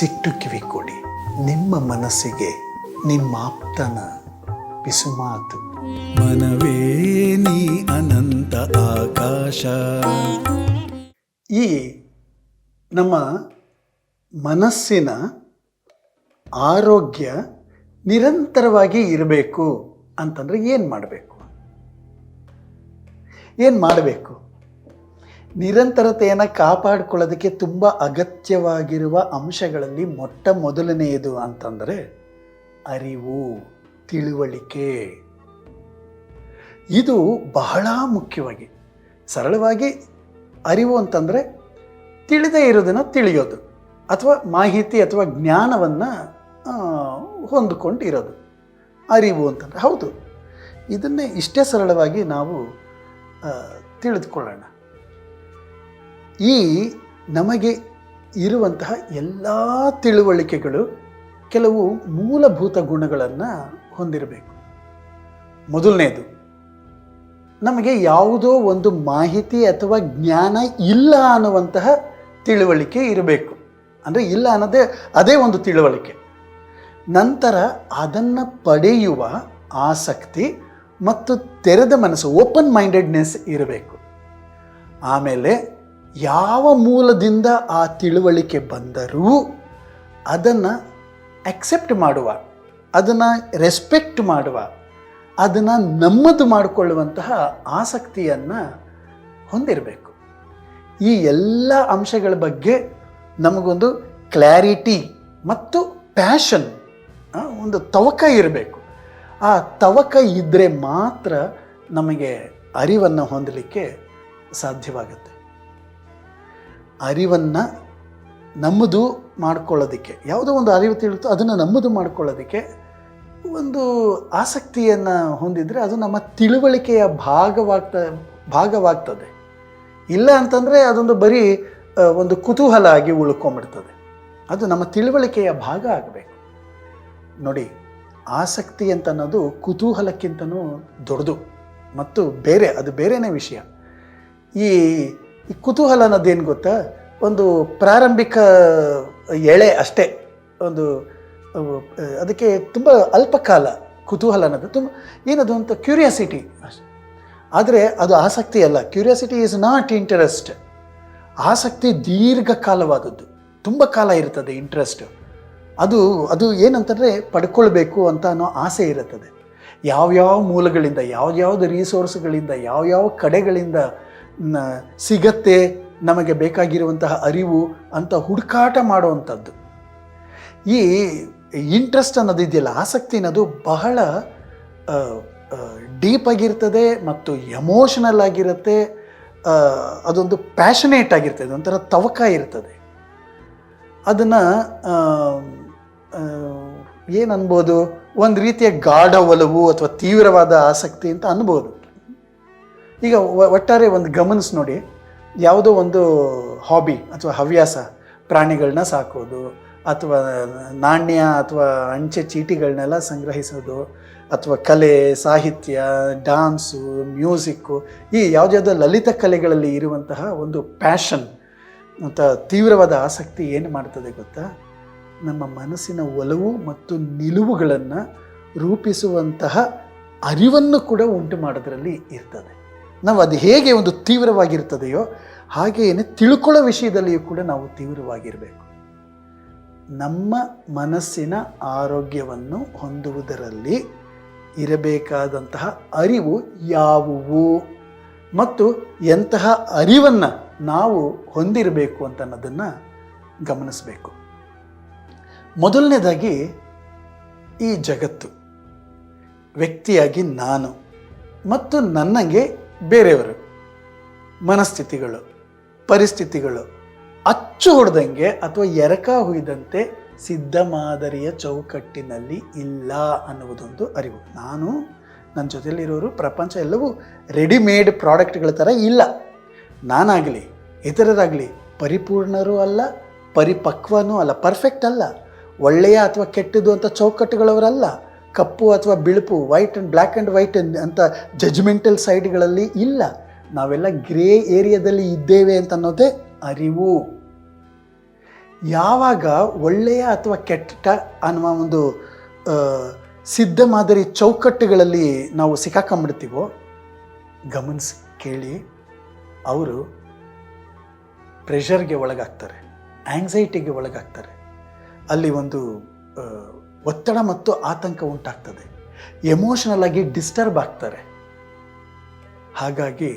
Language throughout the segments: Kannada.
ಮನಸ್ಸಿಟ್ಟು ಕಿವಿ ಕೊಡಿ. ನಿಮ್ಮ ಮನಸ್ಸಿಗೆ ನಿಮ್ಮ ಆಪ್ತನ ಪಿಸುಮಾತು ಮನವೇ ನೀ ಅನಂತ ಆಕಾಶ. ಈ ನಮ್ಮ ಮನಸ್ಸಿನ ಆರೋಗ್ಯ ನಿರಂತರವಾಗಿ ಇರಬೇಕು ಅಂತಂದರೆ ಏನು ಮಾಡಬೇಕು? ಏನು ಮಾಡಬೇಕು? ನಿರಂತರತೆಯನ್ನು ಕಾಪಾಡಿಕೊಳ್ಳೋದಕ್ಕೆ ತುಂಬ ಅಗತ್ಯವಾಗಿರುವ ಅಂಶಗಳಲ್ಲಿ ಮೊಟ್ಟ ಮೊದಲನೆಯದು ಅಂತಂದರೆ ಅರಿವು, ತಿಳುವಳಿಕೆ. ಇದು ಬಹಳ ಮುಖ್ಯವಾಗಿ ಸರಳವಾಗಿ ಅರಿವು ಅಂತಂದರೆ ತಿಳಿದೇ ಇರೋದನ್ನು ತಿಳಿಯೋದು ಅಥವಾ ಮಾಹಿತಿ ಅಥವಾ ಜ್ಞಾನವನ್ನು ಹೊಂದಿಕೊಂಡು ಇರೋದು ಅರಿವು ಅಂತಂದರೆ ಹೌದು. ಇದನ್ನೇ ಇಷ್ಟೇ ಸರಳವಾಗಿ ನಾವು ತಿಳಿದುಕೊಳ್ಳೋಣ. ಈ ನಮಗೆ ಇರುವಂತಹ ಎಲ್ಲ ತಿಳುವಳಿಕೆಗಳು ಕೆಲವು ಮೂಲಭೂತ ಗುಣಗಳನ್ನು ಹೊಂದಿರಬೇಕು. ಮೊದಲನೇದು, ನಮಗೆ ಯಾವುದೋ ಒಂದು ಮಾಹಿತಿ ಅಥವಾ ಜ್ಞಾನ ಇಲ್ಲ ಅನ್ನುವಂತಹ ತಿಳುವಳಿಕೆ ಇರಬೇಕು. ಅಂದರೆ ಇಲ್ಲ ಅನ್ನೋದೇ ಅದೇ ಒಂದು ತಿಳುವಳಿಕೆ. ನಂತರ ಅದನ್ನು ಪಡೆಯುವ ಆಸಕ್ತಿ ಮತ್ತು ತೆರೆದ ಮನಸ್ಸು ಓಪನ್ ಮೈಂಡೆಡ್ನೆಸ್ ಇರಬೇಕು. ಆಮೇಲೆ ಯಾವ ಮೂಲದಿಂದ ಆ ತಿಳುವಳಿಕೆ ಬಂದರೂ ಅದನ್ನು ಅಕ್ಸೆಪ್ಟ್ ಮಾಡುವ, ಅದನ್ನು ರೆಸ್ಪೆಕ್ಟ್ ಮಾಡುವ, ಅದನ್ನು ನಮ್ಮದು ಮಾಡಿಕೊಳ್ಳುವಂತಹ ಆಸಕ್ತಿಯನ್ನು ಹೊಂದಿರಬೇಕು. ಈ ಎಲ್ಲ ಅಂಶಗಳ ಬಗ್ಗೆ ನಮಗೊಂದು ಕ್ಲಾರಿಟಿ ಮತ್ತು ಪ್ಯಾಷನ್ ಒಂದು ತವಕ ಇರಬೇಕು. ಆ ತವಕ ಇದ್ದರೆ ಮಾತ್ರ ನಮಗೆ ಅರಿವನ್ನು ಹೊಂದಲಿಕ್ಕೆ ಸಾಧ್ಯವಾಗುತ್ತೆ. ಅರಿವನ್ನು ನಮ್ಮದು ಮಾಡ್ಕೊಳ್ಳೋದಕ್ಕೆ. ಯಾವುದೋ ಒಂದು ಅರಿವು ತಿಳಿತೋ ಅದನ್ನು ನಮ್ಮದು ಮಾಡ್ಕೊಳ್ಳೋದಕ್ಕೆ ಒಂದು ಆಸಕ್ತಿಯನ್ನು ಹೊಂದಿದರೆ ಅದು ನಮ್ಮ ತಿಳುವಳಿಕೆಯ ಭಾಗವಾಗ್ತ, ಭಾಗವಾಗ್ತದೆ. ಇಲ್ಲ ಅಂತಂದರೆ ಅದೊಂದು ಬರೀ ಒಂದು ಕುತೂಹಲ ಆಗಿ ಉಳ್ಕೊಂಬಿಡ್ತದೆ ಅದು ನಮ್ಮ ತಿಳುವಳಿಕೆಯ ಭಾಗ ಆಗಬೇಕು. ನೋಡಿ, ಆಸಕ್ತಿ ಅಂತ ಅನ್ನೋದು ಕುತೂಹಲಕ್ಕಿಂತನೂ ದೊಡ್ಡದು. ಮತ್ತು ಬೇರೆ, ಅದು ಬೇರೆಯೇ ವಿಷಯ. ಈ ಈ ಕುತೂಹಲ ಅನ್ನೋದೇನು ಗೊತ್ತಾ? ಒಂದು ಪ್ರಾರಂಭಿಕ ಎಳೆ ಅಷ್ಟೇ. ಒಂದು ಅದಕ್ಕೆ ತುಂಬ ಅಲ್ಪ ಕಾಲ ಕುತೂಹಲ ಅನ್ನೋದು. ತುಂಬ, ಏನದು ಅಂತ ಕ್ಯೂರಿಯಾಸಿಟಿ ಆದರೆ ಅದು ಆಸಕ್ತಿ ಅಲ್ಲ. ಕ್ಯೂರಿಯಾಸಿಟಿ ಈಸ್ ನಾಟ್ ಇಂಟ್ರೆಸ್ಟ್ ಆಸಕ್ತಿ ದೀರ್ಘಕಾಲವಾದದ್ದು. ತುಂಬ ಕಾಲ ಇರ್ತದೆ ಇಂಟ್ರೆಸ್ಟ್ ಅದು ಅದು ಏನಂತಂದರೆ ಪಡ್ಕೊಳ್ಬೇಕು ಅಂತ ಅನ್ನೋ ಆಸೆ ಇರುತ್ತದೆ. ಯಾವ್ಯಾವ ಮೂಲಗಳಿಂದ, ಯಾವ್ಯಾವ್ದು ರಿಸೋರ್ಸ್ಗಳಿಂದ ಯಾವ್ಯಾವ ಕಡೆಗಳಿಂದ ಸಿಗತ್ತೆ, ನಮಗೆ ಬೇಕಾಗಿರುವಂತಹ ಅರಿವು ಅಂತ ಹುಡುಕಾಟ ಮಾಡುವಂಥದ್ದು. ಈ ಇಂಟ್ರೆಸ್ಟ್ ಅನ್ನೋದು ಇದೆಯಲ್ಲ, ಆಸಕ್ತಿ ಅನ್ನೋದು ಬಹಳ ಡೀಪ್ ಆಗಿರ್ತದೆ ಮತ್ತು ಎಮೋಷನಲ್ ಆಗಿರುತ್ತೆ ಅದೊಂದು ಪ್ಯಾಷನೇಟ್ ಆಗಿರ್ತದೆ ಒಂಥರ ತವಕ ಇರ್ತದೆ. ಅದನ್ನು ಏನು ಅನ್ಬೋದು ಒಂದು ರೀತಿಯ ಗಾಢ ಒಲವು ಅಥವಾ ತೀವ್ರವಾದ ಆಸಕ್ತಿ ಅಂತ ಅನ್ಬೋದು. ಈಗ ಒಟ್ಟಾರೆ ಒಂದು ಗಮನಿಸಿ ನೋಡಿ, ಯಾವುದೋ ಒಂದು ಹಾಬಿ ಅಥವಾ ಹವ್ಯಾಸ ಪ್ರಾಣಿಗಳನ್ನ ಸಾಕೋದು, ಅಥವಾ ನಾಣ್ಯ ಅಥವಾ ಅಂಚೆ ಚೀಟಿಗಳನ್ನೆಲ್ಲ ಸಂಗ್ರಹಿಸೋದು, ಅಥವಾ ಕಲೆ, ಸಾಹಿತ್ಯ ಡಾನ್ಸು ಮ್ಯೂಸಿಕ್ಕು ಈ ಯಾವುದ್ಯಾವುದೋ ಲಲಿತ ಕಲೆಗಳಲ್ಲಿ ಇರುವಂತಹ ಒಂದು ಪ್ಯಾಷನ್ ಅಂತ ತೀವ್ರವಾದ ಆಸಕ್ತಿ ಏನು ಮಾಡ್ತದೆ ಗೊತ್ತಾ? ನಮ್ಮ ಮನಸ್ಸಿನ ಒಲವು ಮತ್ತು ನಿಲುವುಗಳನ್ನು ರೂಪಿಸುವಂತಹ ಅರಿವನ್ನು ಕೂಡ ಉಂಟು ಮಾಡೋದ್ರಲ್ಲಿ ಇರ್ತದೆ. ನಾವು ಅದು ಹೇಗೆ ಒಂದು ತೀವ್ರವಾಗಿರ್ತದೆಯೋ ಹಾಗೆಯೇ ತಿಳ್ಕೊಳ್ಳೋ ವಿಷಯದಲ್ಲಿಯೂ ಕೂಡ ನಾವು ತೀವ್ರವಾಗಿರಬೇಕು. ನಮ್ಮ ಮನಸ್ಸಿನ ಆರೋಗ್ಯವನ್ನು ಹೊಂದುವುದರಲ್ಲಿ ಇರಬೇಕಾದಂತಹ ಅರಿವು ಯಾವುವು ಮತ್ತು ಎಂತಹ ಅರಿವನ್ನು ನಾವು ಹೊಂದಿರಬೇಕು ಅಂತ ಅನ್ನೋದನ್ನು ಗಮನಿಸಬೇಕು. ಮೊದಲನೇದಾಗಿ ಈ ಜಗತ್ತು, ವ್ಯಕ್ತಿಯಾಗಿ ನಾನು ಮತ್ತು ನನಗೆ ಬೇರೆಯವರು, ಮನಸ್ಥಿತಿಗಳು, ಪರಿಸ್ಥಿತಿಗಳು ಅಚ್ಚು ಹೊಡೆದಂಗೆ ಅಥವಾ ಎರಕ ಹುಯ್ದಂತೆ ಸಿದ್ಧ ಮಾದರಿಯ ಚೌಕಟ್ಟಿನಲ್ಲಿ ಇಲ್ಲ ಅನ್ನುವುದೊಂದು ಅರಿವು. ನಾನು, ನನ್ನ ಜೊತೆಯಲ್ಲಿರೋರು, ಪ್ರಪಂಚ ಎಲ್ಲವೂ ರೆಡಿಮೇಡ್ ಪ್ರಾಡಕ್ಟ್ಗಳ ಥರ ಇಲ್ಲ. ನಾನಾಗಲಿ, ಇತರರಾಗಲಿ ಪರಿಪೂರ್ಣರೂ ಅಲ್ಲ, ಪರಿಪಕ್ವನೂ ಅಲ್ಲ, ಪರ್ಫೆಕ್ಟ್ ಅಲ್ಲ, ಒಳ್ಳೆಯ ಅಥವಾ ಕೆಟ್ಟದ್ದು ಅಂತ ಚೌಕಟ್ಟುಗಳವರಲ್ಲ ಕಪ್ಪು ಅಥವಾ ಬಿಳುಪು white and black and white ಅಂತ ಜಜ್ಮೆಂಟಲ್ ಸೈಡ್ಗಳಲ್ಲಿ ಇಲ್ಲ. ನಾವೆಲ್ಲ ಗ್ರೇ ಏರಿಯಾದಲ್ಲಿ ಇದ್ದೇವೆ ಅಂತ ಅನ್ನೋದೇ ಅರಿವು. ಯಾವಾಗ ಒಳ್ಳೆಯ ಅಥವಾ ಕೆಟ್ಟ ಅನ್ನುವ ಒಂದು ಸಿದ್ಧ ಮಾದರಿ ಚೌಕಟ್ಟುಗಳಲ್ಲಿ ನಾವು ಸಿಕ್ಕಾಕೊಂಡ್ಬಿಡ್ತೀವೋ, ಗಮನಿಸಿ ಕೇಳಿ. ಅವರು ಪ್ರೆಷರ್ಗೆ ಒಳಗಾಗ್ತಾರೆ ಆ್ಯಂಗ್ಸೈಟಿಗೆ ಒಳಗಾಗ್ತಾರೆ. ಅಲ್ಲಿ ಒಂದು ಒತ್ತಡ ಮತ್ತು ಆತಂಕ ಉಂಟಾಗ್ತದೆ. ಎಮೋಷನಲ್ ಆಗಿ ಡಿಸ್ಟರ್ಬ್ ಆಗ್ತಾರೆ. ಹಾಗಾಗಿ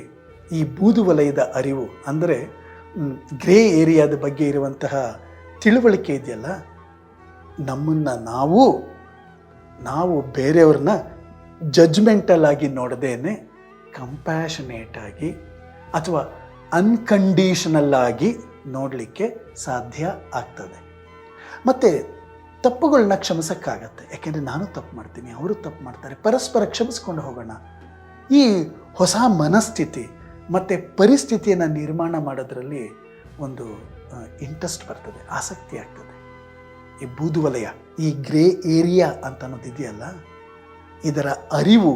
ಈ ಬೂದು ವಲಯದ ಅರಿವು ಅಂದರೆ ಗ್ರೇ ಏರಿಯಾದ ಬಗ್ಗೆ ಇರುವಂತಹ ತಿಳುವಳಿಕೆ ಇದೆಯಲ್ಲ, ನಮ್ಮನ್ನು ನಾವು ನಾವು ಬೇರೆಯವ್ರನ್ನ ಜಜ್ಮೆಂಟಲ್ ಆಗಿ ನೋಡದೇನೆ ಕಂಪ್ಯಾಷನೇಟಾಗಿ ಅಥವಾ ಅನ್ಕಂಡೀಷನಲ್ ಆಗಿ ನೋಡಲಿಕ್ಕೆ ಸಾಧ್ಯ ಆಗ್ತದೆ. ಮತ್ತು ತಪ್ಪುಗಳನ್ನ ಕ್ಷಮಿಸೋಕ್ಕಾಗತ್ತೆ. ಯಾಕೆಂದರೆ ನಾನು ತಪ್ಪು ಮಾಡ್ತೀನಿ, ಅವರು ತಪ್ಪು ಮಾಡ್ತಾರೆ. ಪರಸ್ಪರ ಕ್ಷಮಿಸ್ಕೊಂಡು ಹೋಗೋಣ. ಈ ಹೊಸ ಮನಸ್ಥಿತಿ ಮತ್ತು ಪರಿಸ್ಥಿತಿಯನ್ನು ನಿರ್ಮಾಣ ಮಾಡೋದ್ರಲ್ಲಿ ಒಂದು ಇಂಟ್ರೆಸ್ಟ್ ಬರ್ತದೆ, ಆಸಕ್ತಿ ಆಗ್ತದೆ. ಈ ಬೂದುವಲಯ ಈ ಗ್ರೇ ಏರಿಯಾ ಅಂತ ಅನ್ನೋದು ಇದೆಯಲ್ಲ, ಇದರ ಅರಿವು,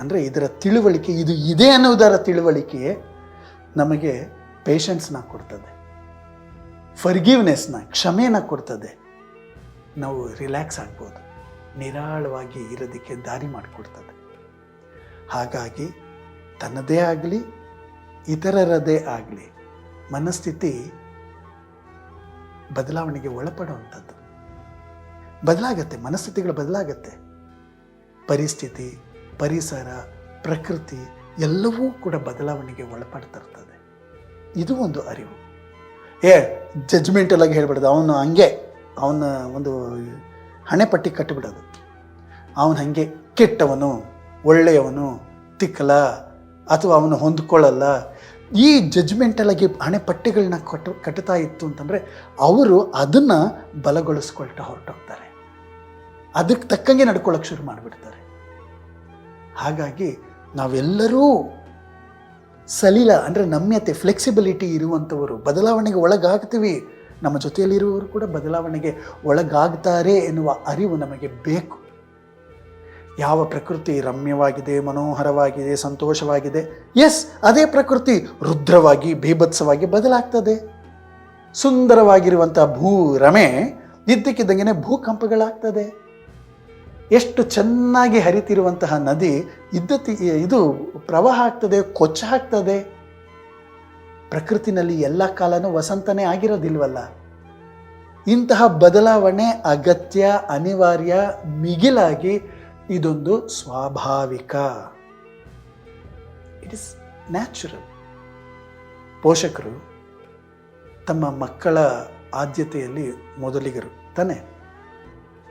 ಅಂದರೆ ಇದರ ತಿಳುವಳಿಕೆ, ಇದು ಇದೆ ಅನ್ನೋದರ ತಿಳುವಳಿಕೆಯೇ ನಮಗೆ ಪೇಷನ್ಸ್ನ ಕೊಡ್ತದೆ. ಫರ್ಗಿವ್ನೆಸ್ನ ಕ್ಷಮೆನ ಕೊಡ್ತದೆ. ನಾವು ರಿಲ್ಯಾಕ್ಸ್ ಆಗ್ಬೋದು. ನಿರಾಳವಾಗಿ ಇರೋದಕ್ಕೆ ದಾರಿ ಮಾಡಿಕೊಡ್ತದೆ. ಹಾಗಾಗಿ ತನ್ನದೇ ಆಗಲಿ, ಇತರರದೇ ಆಗಲಿ ಮನಸ್ಥಿತಿ ಬದಲಾವಣೆಗೆ ಒಳಪಡುವಂಥದ್ದು. ಬದಲಾಗತ್ತೆ, ಮನಸ್ಥಿತಿಗಳು ಬದಲಾಗತ್ತೆ. ಪರಿಸ್ಥಿತಿ, ಪರಿಸರ, ಪ್ರಕೃತಿ ಎಲ್ಲವೂ ಕೂಡ ಬದಲಾವಣೆಗೆ ಒಳಪಡ್ತಿರ್ತದೆ. ಇದು ಒಂದು ಅರಿವು. ಏ ಜಜ್ಮೆಂಟಲ್ಲಾಗಿ ಹೇಳ್ಬಾರ್ದು ಅವನು ಹಂಗೆ. ಅವನ ಒಂದು ಹಣೆಪಟ್ಟಿ ಕಟ್ಟಿಬಿಡೋದು. ಅವನು ಹಾಗೆ ಕೆಟ್ಟವನು, ಒಳ್ಳೆಯವನು, ತಿಕ್ಕಲ ಅಥವಾ ಅವನು ಹೊಂದ್ಕೊಳ್ಳಲ್ಲ. ಈ ಜಜ್ಮೆಂಟಲ್ಲಾಗಿ ಹಣೆ ಪಟ್ಟಿಗಳನ್ನ ಕಟ್ಟು ಕಟ್ಟುತ್ತಾ ಇತ್ತು ಅಂತಂದರೆ ಅವರು ಅದನ್ನು ಬಲಗೊಳಿಸ್ಕೊಳ್ತಾ ಹೊರಟೋಗ್ತಾರೆ. ಅದಕ್ಕೆ ತಕ್ಕಂಗೆ ನಡ್ಕೊಳ್ಳೋಕೆ ಶುರು ಮಾಡಿಬಿಡ್ತಾರೆ. ಹಾಗಾಗಿ ನಾವೆಲ್ಲರೂ ಸಲೀಲ ಅಂದರೆ ನಮ್ಯತೆ ಫ್ಲೆಕ್ಸಿಬಿಲಿಟಿ ಇರುವಂಥವರು ಬದಲಾವಣೆಗೆ ಒಳಗಾಗ್ತೀವಿ. ನಮ್ಮ ಜೊತೆಯಲ್ಲಿರುವವರು ಕೂಡ ಬದಲಾವಣೆಗೆ ಒಳಗಾಗ್ತಾರೆ ಎನ್ನುವ ಅರಿವು ನಮಗೆ ಬೇಕು. ಯಾವ ಪ್ರಕೃತಿ ರಮ್ಯವಾಗಿದೆ, ಮನೋಹರವಾಗಿದೆ, ಸಂತೋಷವಾಗಿದೆ? ಎಸ್ ಅದೇ ಪ್ರಕೃತಿ ರುದ್ರವಾಗಿ ಬೀಭತ್ಸವಾಗಿ ಬದಲಾಗ್ತದೆ. ಸುಂದರವಾಗಿರುವಂಥ ಭೂ ರಮೆ ಇದ್ದಕ್ಕಿದ್ದಂಗೆ ಭೂಕಂಪಗಳಾಗ್ತದೆ. ಎಷ್ಟು ಚೆನ್ನಾಗಿ ಹರಿತಿರುವಂತಹ ನದಿ ಇದ್ದ ಇದು ಪ್ರವಾಹ ಆಗ್ತದೆ, ಕೊಚ್ಚ ಆಗ್ತದೆ. ಪ್ರಕೃತಿನಲ್ಲಿ ಎಲ್ಲ ಕಾಲನೂ ವಸಂತನೇ ಆಗಿರೋದಿಲ್ವಲ್ಲ? ಇಂತಹ ಬದಲಾವಣೆ ಅಗತ್ಯ, ಅನಿವಾರ್ಯ, ಮಿಗಿಲಾಗಿ ಇದೊಂದು ಸ್ವಾಭಾವಿಕ. ಇಟ್ ಇಸ್ ನ್ಯಾಚುರಲ್ ಪೋಷಕರು ತಮ್ಮ ಮಕ್ಕಳ ಆದ್ಯತೆಯಲ್ಲಿ ಮೊದಲಿಗರು ತಾನೆ.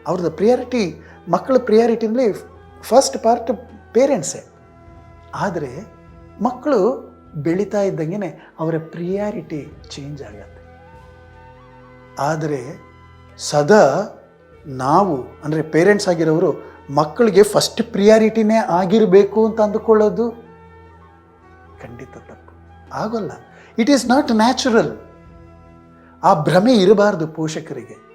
ಅವ್ರದ್ದು ಪ್ರಿಯಾರಿಟಿ ಮಕ್ಕಳ ಪ್ರಿಯಾರಿಟಿನಲ್ಲಿ ಫಸ್ಟ್ ಪಾರ್ಟ್ ಪೇರೆಂಟ್ಸೇ ಆದರೆ ಮಕ್ಕಳು ಬೆಳೀತಾ ಇದ್ದಂಗೆ ಅವರ ಪ್ರಿಯಾರಿಟಿ ಚೇಂಜ್ ಆಗತ್ತೆ. ಆದರೆ ಸದಾ ನಾವು, ಅಂದರೆ ಪೇರೆಂಟ್ಸ್ ಆಗಿರೋರು ಮಕ್ಕಳಿಗೆ ಫಸ್ಟ್ ಪ್ರಿಯಾರಿಟಿನೇ ಆಗಿರಬೇಕು ಅಂತ ಅಂದುಕೊಳ್ಳೋದು ಖಂಡಿತ ತಪ್ಪು. ಆಗೋಲ್ಲ. ಇಟ್ ಈಸ್ ನಾಟ್ ನ್ಯಾಚುರಲ್ ಆ ಭ್ರಮೆ ಇರಬಾರ್ದು ಪೋಷಕರಿಗೆ.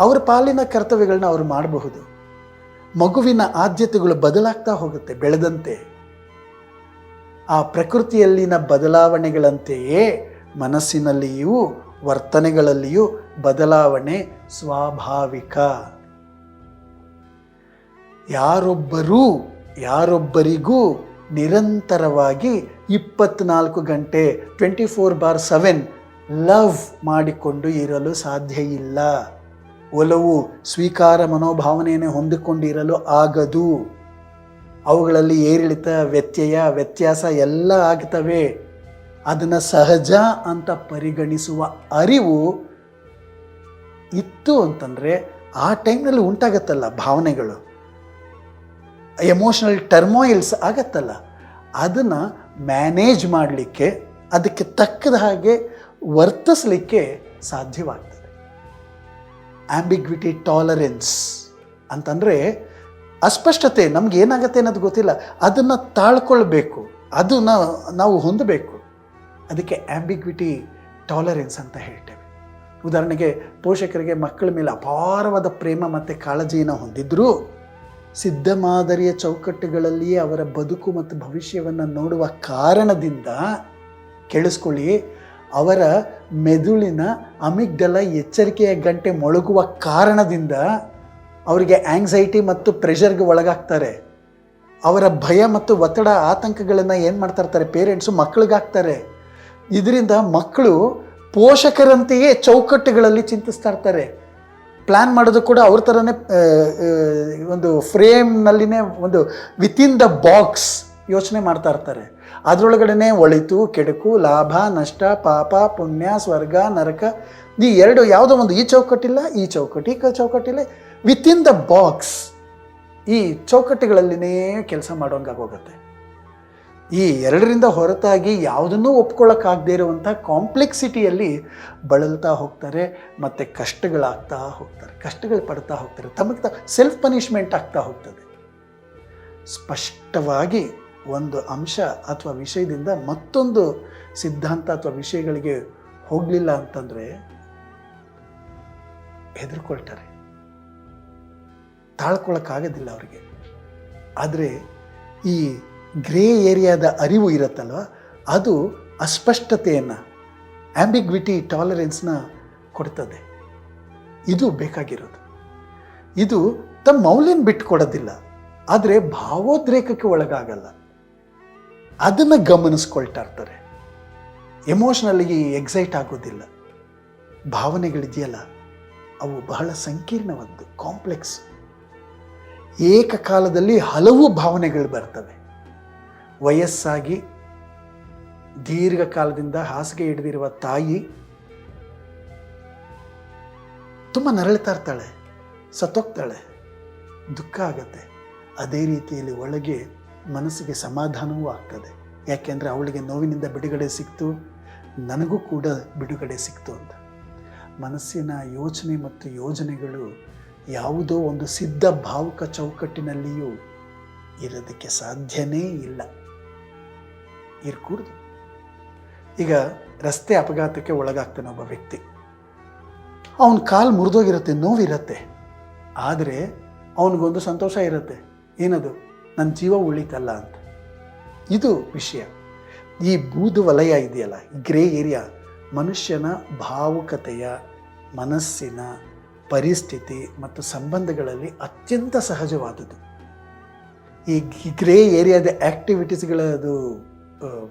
ಅವರ ಪಾಲಿನ ಕರ್ತವ್ಯಗಳನ್ನ ಅವರು ಮಾಡಬಹುದು. ಮಗುವಿನ ಆದ್ಯತೆಗಳು ಬದಲಾಗ್ತಾ ಹೋಗುತ್ತೆ ಬೆಳೆದಂತೆ. ಆ ಪ್ರಕೃತಿಯಲ್ಲಿನ ಬದಲಾವಣೆಗಳಂತೆಯೇ ಮನಸ್ಸಿನಲ್ಲಿಯೂ ವರ್ತನೆಗಳಲ್ಲಿಯೂ ಬದಲಾವಣೆ ಸ್ವಾಭಾವಿಕ. ಯಾರೊಬ್ಬರೂ ಯಾರೊಬ್ಬರಿಗೂ ನಿರಂತರವಾಗಿ ಇಪ್ಪತ್ನಾಲ್ಕು ಗಂಟೆ twenty four bar seven love ಮಾಡಿಕೊಂಡು ಇರಲು ಸಾಧ್ಯ ಇಲ್ಲ. ಒಲವು, ಸ್ವೀಕಾರ, ಮನೋಭಾವನೆಯನ್ನು ಹೊಂದಿಕೊಂಡಿರಲು ಆಗದು. ಅವುಗಳಲ್ಲಿ ಏರಿಳಿತ, ವ್ಯತ್ಯಯ, ವ್ಯತ್ಯಾಸ ಎಲ್ಲ ಆಗ್ತವೆ. ಅದನ್ನು ಸಹಜ ಅಂತ ಪರಿಗಣಿಸುವ ಅರಿವು ಇತ್ತು ಅಂತಂದರೆ ಆ ಟೈಮ್ನಲ್ಲಿ ಉಂಟಾಗತ್ತಲ್ಲ ಭಾವನೆಗಳು. ಎಮೋಷನಲ್ ಟರ್ಮೋಯಿಲ್ಸ್ ಆಗತ್ತಲ್ಲ. ಅದನ್ನು ಮ್ಯಾನೇಜ್ ಮಾಡಲಿಕ್ಕೆ, ಅದಕ್ಕೆ ತಕ್ಕದ ಹಾಗೆ ವರ್ತಿಸಲಿಕ್ಕೆ ಸಾಧ್ಯವಾಗ್ತದೆ. ಆಂಬಿಗ್ವಿಟಿ ಟಾಲರೆನ್ಸ್ ಅಂತಂದರೆ ಅಸ್ಪಷ್ಟತೆ ನಮ್ಗೆ ಏನಾಗುತ್ತೆ ಅನ್ನೋದು ಗೊತ್ತಿಲ್ಲ. ಅದನ್ನು ತಾಳ್ಕೊಳ್ಬೇಕು. ಅದನ್ನ ನಾವು ಹೊಂದಬೇಕು. ಅದಕ್ಕೆ ಆಂಬಿಗ್ವಿಟಿ ಟಾಲರೆನ್ಸ್ ಅಂತ ಹೇಳ್ತೇವೆ. ಉದಾಹರಣೆಗೆ ಪೋಷಕರಿಗೆ ಮಕ್ಕಳ ಮೇಲೆ ಅಪಾರವಾದ ಪ್ರೇಮ ಮತ್ತು ಕಾಳಜಿಯನ್ನು ಹೊಂದಿದ್ದರೂ ಸಿದ್ಧ ಮಾದರಿಯ ಚೌಕಟ್ಟುಗಳಲ್ಲಿಯೇ ಅವರ ಬದುಕು ಮತ್ತು ಭವಿಷ್ಯವನ್ನು ನೋಡುವ ಕಾರಣದಿಂದ ಕೇಳಿಸ್ಕೊಳ್ಳಿ, ಅವರ ಮೆದುಳಿನ ಅಮಿಗ್ಡಲ ಎಚ್ಚರಿಕೆಯ ಗಂಟೆ ಮೊಳಗುವ ಕಾರಣದಿಂದ ಅವರಿಗೆ ಆಂಗ್ಸೈಟಿ ಮತ್ತು ಪ್ರೆಷರ್ಗೆ ಒಳಗಾಗ್ತಾರೆ. ಅವರ ಭಯ ಮತ್ತು ಒತ್ತಡ ಆತಂಕಗಳನ್ನು ಏನು ಮಾಡ್ತಾ ಇರ್ತಾರೆ ಪೇರೆಂಟ್ಸು ಮಕ್ಕಳಿಗಾಗ್ತಾರೆ ಇದರಿಂದ ಮಕ್ಕಳು ಪೋಷಕರಂತೆಯೇ ಚೌಕಟ್ಟುಗಳಲ್ಲಿ ಚಿಂತಿಸ್ತಾ ಇರ್ತಾರೆ. ಪ್ಲ್ಯಾನ್ ಮಾಡೋದು ಕೂಡ ಅವ್ರ ಥರನೇ ಒಂದು ಫ್ರೇಮ್ನಲ್ಲಿನೇ ಒಂದು ವಿತಿನ್ ದ ಬಾಕ್ಸ್ ಯೋಚನೆ ಮಾಡ್ತಾ ಇರ್ತಾರೆ. ಅದರೊಳಗಡೆನೆ ಒಳಿತು, ಕೆಡುಕು, ಲಾಭ, ನಷ್ಟ, ಪಾಪ, ಪುಣ್ಯ, ಸ್ವರ್ಗ, ನರಕ ಈ ಎರಡು ಯಾವುದೋ ಒಂದು ಈ ಚೌಕಟ್ಟಿಲ್ಲ, ಈ ಚೌಕಟ್ಟು, ಈ ಕ- ಚೌಕಟ್ಟಿಲ್ಲ ವಿತಿನ್ ದ ಬಾಕ್ಸ್ ಈ ಚೌಕಟ್ಟುಗಳಲ್ಲಿನೇ ಕೆಲಸ ಮಾಡೋಂಗಾಗೋಗುತ್ತೆ. ಈ ಎರಡರಿಂದ ಹೊರತಾಗಿ ಯಾವುದನ್ನೂ ಒಪ್ಕೊಳ್ಳೋಕ್ಕಾಗದೇ ಇರುವಂಥ ಕಾಂಪ್ಲೆಕ್ಸಿಟಿಯಲ್ಲಿ ಬಳಲ್ತಾ ಹೋಗ್ತಾರೆ, ಮತ್ತು ಕಷ್ಟಗಳಾಗ್ತಾ ಹೋಗ್ತಾರೆ. ಕಷ್ಟಗಳು ಪಡ್ತಾ ಹೋಗ್ತಾರೆ. ತಮಗೆ ತ ಸೆಲ್ಫ್ ಪನಿಷ್ಮೆಂಟ್ ಆಗ್ತಾ ಹೋಗ್ತದೆ. ಸ್ಪಷ್ಟವಾಗಿ ಒಂದು ಅಂಶ ಅಥವಾ ವಿಷಯದಿಂದ ಮತ್ತೊಂದು ಸಿದ್ಧಾಂತ ಅಥವಾ ವಿಷಯಗಳಿಗೆ ಹೋಗಲಿಲ್ಲ ಅಂತಂದರೆ ಹೆದರ್ಕೊಳ್ತಾರೆ. ತಾಳ್ಕೊಳಕ್ಕಾಗೋದಿಲ್ಲ ಅವರಿಗೆ. ಆದರೆ ಈ ಗ್ರೇ ಏರಿಯಾದ ಅರಿವು ಇರುತ್ತಲ್ವ? ಅದು ಅಸ್ಪಷ್ಟತೆಯನ್ನು ಆ್ಯಂಬಿಗ್ವಿಟಿ ಟಾಲರೆನ್ಸ್ನ ಕೊಡ್ತದೆ. ಇದು ಬೇಕಾಗಿರೋದು. ಇದು ತಮ್ಮ ಮೌಲ್ಯನ ಬಿಟ್ಕೊಡೋದಿಲ್ಲ. ಆದರೆ ಭಾವೋದ್ರೇಕಕ್ಕೆ ಒಳಗಾಗಲ್ಲ. ಅದನ್ನು ಗಮನಿಸ್ಕೊಳ್ತಾ ಇರ್ತಾರೆ. ಎಕ್ಸೈಟ್ ಆಗೋದಿಲ್ಲ. ಭಾವನೆಗಳಿದೆಯಲ್ಲ, ಅವು ಬಹಳ ಸಂಕೀರ್ಣವಾದ್ದು ಕಾಂಪ್ಲೆಕ್ಸ್ ಏಕಕಾಲದಲ್ಲಿ ಹಲವು ಭಾವನೆಗಳು ಬರ್ತವೆ. ವಯಸ್ಸಾಗಿ, ದೀರ್ಘಕಾಲದಿಂದ ಹಾಸಿಗೆ ಹಿಡಿದಿರುವ ತಾಯಿ ತುಂಬ ನರಳ್ತಾ ಇರ್ತಾಳೆ, ಸತ್ತೋಗ್ತಾಳೆ, ದುಃಖ ಆಗತ್ತೆ. ಅದೇ ರೀತಿಯಲ್ಲಿ ಒಳಗೆ ಮನಸ್ಸಿಗೆ ಸಮಾಧಾನವೂ ಆಗ್ತದೆ. ಯಾಕೆಂದರೆ ಅವಳಿಗೆ ನೋವಿನಿಂದ ಬಿಡುಗಡೆ ಸಿಕ್ತು, ನನಗೂ ಕೂಡ ಬಿಡುಗಡೆ ಸಿಕ್ತು ಅಂತ. ಮನಸ್ಸಿನ ಯೋಚನೆ ಮತ್ತು ಯೋಜನೆಗಳು ಯಾವುದೋ ಒಂದು ಸಿದ್ಧ ಭಾವುಕ ಚೌಕಟ್ಟಿನಲ್ಲಿಯೂ ಇರೋದಕ್ಕೆ ಸಾಧ್ಯನೇ ಇಲ್ಲ. ಇರ್ಕೂಡ್ದು. ಈಗ ರಸ್ತೆ ಅಪಘಾತಕ್ಕೆ ಒಳಗಾಗ್ತಾನೆ ಒಬ್ಬ ವ್ಯಕ್ತಿ. ಅವನ ಕಾಲು ಮುರಿದೋಗಿರುತ್ತೆ, ನೋವಿರುತ್ತೆ. ಆದರೆ ಅವನಿಗೊಂದು ಸಂತೋಷ ಇರುತ್ತೆ. ಏನದು? ನನ್ನ ಜೀವ ಉಳಿತಲ್ಲ ಅಂತ. ಇದು ವಿಷಯ. ಈ ಬೂದು ವಲಯ ಇದೆಯಲ್ಲ ಗ್ರೇ ಏರಿಯಾ ಮನುಷ್ಯನ ಭಾವುಕತೆಯ ಮನಸ್ಸಿನ ಪರಿಸ್ಥಿತಿ ಮತ್ತು ಸಂಬಂಧಗಳಲ್ಲಿ ಅತ್ಯಂತ ಸಹಜವಾದದ್ದು. ಈ ಗ್ರೇ ಏರಿಯಾದ ಆ್ಯಕ್ಟಿವಿಟೀಸ್ಗಳದು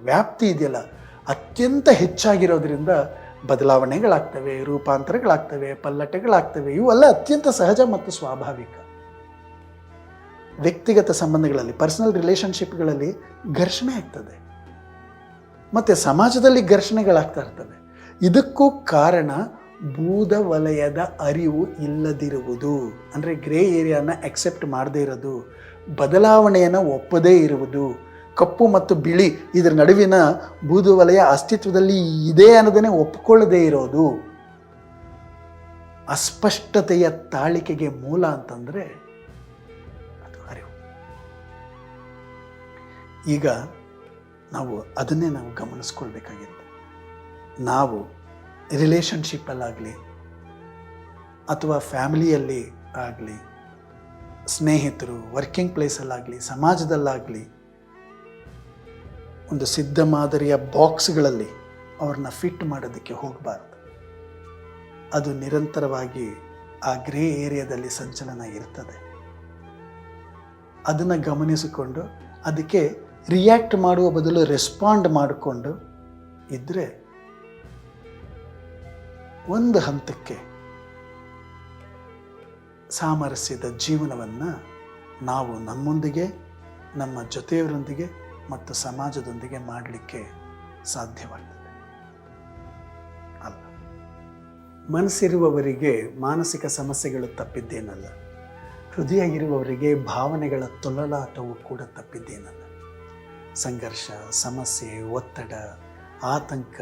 ವ್ಯಾಪ್ತಿ ಇದೆಯಲ್ಲ, ಅತ್ಯಂತ ಹೆಚ್ಚಾಗಿರೋದ್ರಿಂದ ಬದಲಾವಣೆಗಳಾಗ್ತವೆ, ರೂಪಾಂತರಗಳಾಗ್ತವೆ, ಪಲ್ಲಟಗಳಾಗ್ತವೆ, ಇವೆಲ್ಲ ಅತ್ಯಂತ ಸಹಜ ಮತ್ತು ಸ್ವಾಭಾವಿಕ. ವ್ಯಕ್ತಿಗತ ಸಂಬಂಧಗಳಲ್ಲಿ, ಪರ್ಸನಲ್ ರಿಲೇಷನ್ಶಿಪ್ಗಳಲ್ಲಿ ಘರ್ಷಣೆ ಆಗ್ತದೆ. ಮತ್ತು ಸಮಾಜದಲ್ಲಿ ಘರ್ಷಣೆಗಳಾಗ್ತಾ ಇರ್ತವೆ. ಇದಕ್ಕೂ ಕಾರಣ ಬೂದ ವಲಯದ ಅರಿವು ಇಲ್ಲದಿರುವುದು. ಅಂದರೆ ಗ್ರೇ ಏರಿಯಾನ ಅಕ್ಸೆಪ್ಟ್ ಮಾಡದೇ ಇರೋದು. ಬದಲಾವಣೆಯನ್ನು ಒಪ್ಪದೇ ಇರುವುದು. ಕಪ್ಪು ಮತ್ತು ಬಿಳಿ ಇದರ ನಡುವಿನ ಬೂದು ವಲಯ ಅಸ್ತಿತ್ವದಲ್ಲಿ ಇದೆ ಅನ್ನೋದನ್ನೇ ಒಪ್ಪಿಕೊಳ್ಳದೇ ಇರೋದು. ಅಸ್ಪಷ್ಟತೆಯ ತಾಳಿಕೆಗೆ ಮೂಲ ಅಂತಂದರೆ ಅದು ಅರಿವು. ಈಗ ನಾವು ಅದನ್ನೇ ನಾವು ಗಮನಿಸ್ಕೊಳ್ಬೇಕಾಗಿತ್ತು ನಾವು ರಿಲೇಷನ್ಶಿಪ್ಪಲ್ಲಾಗಲಿ ಅಥವಾ ಫ್ಯಾಮಿಲಿಯಲ್ಲಿ ಆಗಲಿ, ಸ್ನೇಹಿತರು ವರ್ಕಿಂಗ್ ಪ್ಲೇಸಲ್ಲಾಗಲಿ ಸಮಾಜದಲ್ಲಾಗಲಿ, ಒಂದು ಸಿದ್ಧ ಮಾದರಿಯ ಬಾಕ್ಸ್ಗಳಲ್ಲಿ ಅವ್ರನ್ನ ಫಿಟ್ ಮಾಡೋದಕ್ಕೆ ಹೋಗಬಾರ್ದು. ಅದು ನಿರಂತರವಾಗಿ ಆ ಗ್ರೇ ಏರಿಯಾದಲ್ಲಿ ಸಂಚಲನ ಇರ್ತದೆ. ಅದನ್ನು ಗಮನಿಸಿಕೊಂಡು ಅದಕ್ಕೆ ರಿಯಾಕ್ಟ್ ಮಾಡುವ ಬದಲು ರೆಸ್ಪಾಂಡ್ ಮಾಡಿಕೊಂಡು ಇದ್ದರೆ ಒಂದು ಹಂತಕ್ಕೆ ಸಾಮರಸ್ಯದ ಜೀವನವನ್ನು ನಾವು ನಮ್ಮೊಂದಿಗೆ, ನಮ್ಮ ಜೊತೆಯವರೊಂದಿಗೆ ಮತ್ತು ಸಮಾಜದೊಂದಿಗೆ ಮಾಡಲಿಕ್ಕೆ ಸಾಧ್ಯವಾಗ್ತದೆ. ಅಲ್ಲ. ಮನಸ್ಸಿರುವವರಿಗೆ ಮಾನಸಿಕ ಸಮಸ್ಯೆಗಳು ತಪ್ಪಿದ್ದೇನಲ್ಲ. ಹೃದಯ ಇರುವವರಿಗೆ ಭಾವನೆಗಳ ತೊಲಲಾಟವು ಕೂಡ ತಪ್ಪಿದ್ದೇನಲ್ಲ. ಸಂಘರ್ಷ, ಸಮಸ್ಯೆ, ಒತ್ತಡ, ಆತಂಕ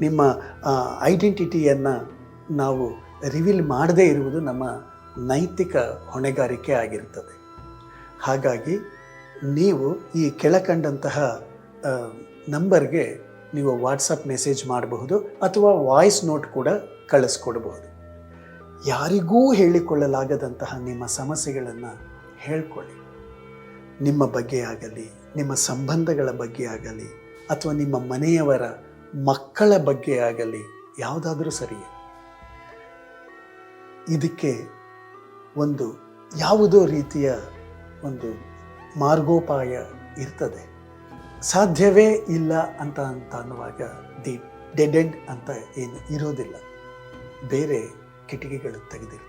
ನಿಮ್ಮ ಐಡೆಂಟಿಟಿಯನ್ನು ನಾವು ರಿವೀಲ್ ಮಾಡದೇ ಇರುವುದು ನಮ್ಮ ನೈತಿಕ ಹೊಣೆಗಾರಿಕೆ ಆಗಿರ್ತದೆ ಹಾಗಾಗಿ ನೀವು ಈ ಕೆಳಕಂಡಂತಹ ನಂಬರ್ಗೆ ನೀವು ವಾಟ್ಸಪ್ ಮೆಸೇಜ್ ಮಾಡಬಹುದು ಅಥವಾ ವಾಯ್ಸ್ ನೋಟ್ ಕೂಡ ಕಳಿಸ್ಕೊಡ್ಬಹುದು. ಯಾರಿಗೂ ಹೇಳಿಕೊಳ್ಳಲಾಗದಂತಹ ನಿಮ್ಮ ಸಮಸ್ಯೆಗಳನ್ನು ಹೇಳ್ಕೊಳ್ಳಿ. ನಿಮ್ಮ ಬಗ್ಗೆ ಆಗಲಿ, ನಿಮ್ಮ ಸಂಬಂಧಗಳ ಬಗ್ಗೆ ಆಗಲಿ, ಅಥವಾ ನಿಮ್ಮ ಮನೆಯವರ ಮಕ್ಕಳ ಬಗ್ಗೆ ಆಗಲಿ ಯಾವುದಾದ್ರೂ ಸರಿಯೇ ಇದಕ್ಕೆ ಒಂದು ಯಾವುದೋ ರೀತಿಯ ಒಂದು ಮಾರ್ಗೋಪಾಯ ಇರ್ತದೆ. ಸಾಧ್ಯವೇ ಇಲ್ಲ ಅಂತ ಅಂತ ಅನ್ನುವಾಗ ದಿ ಡೆಡೆಂಡ್ ಅಂತ ಏನು ಇರೋದಿಲ್ಲ. ಬೇರೆ ಕಿಟಕಿಗಳು ತೆಗೆದಿರ್ತಾರೆ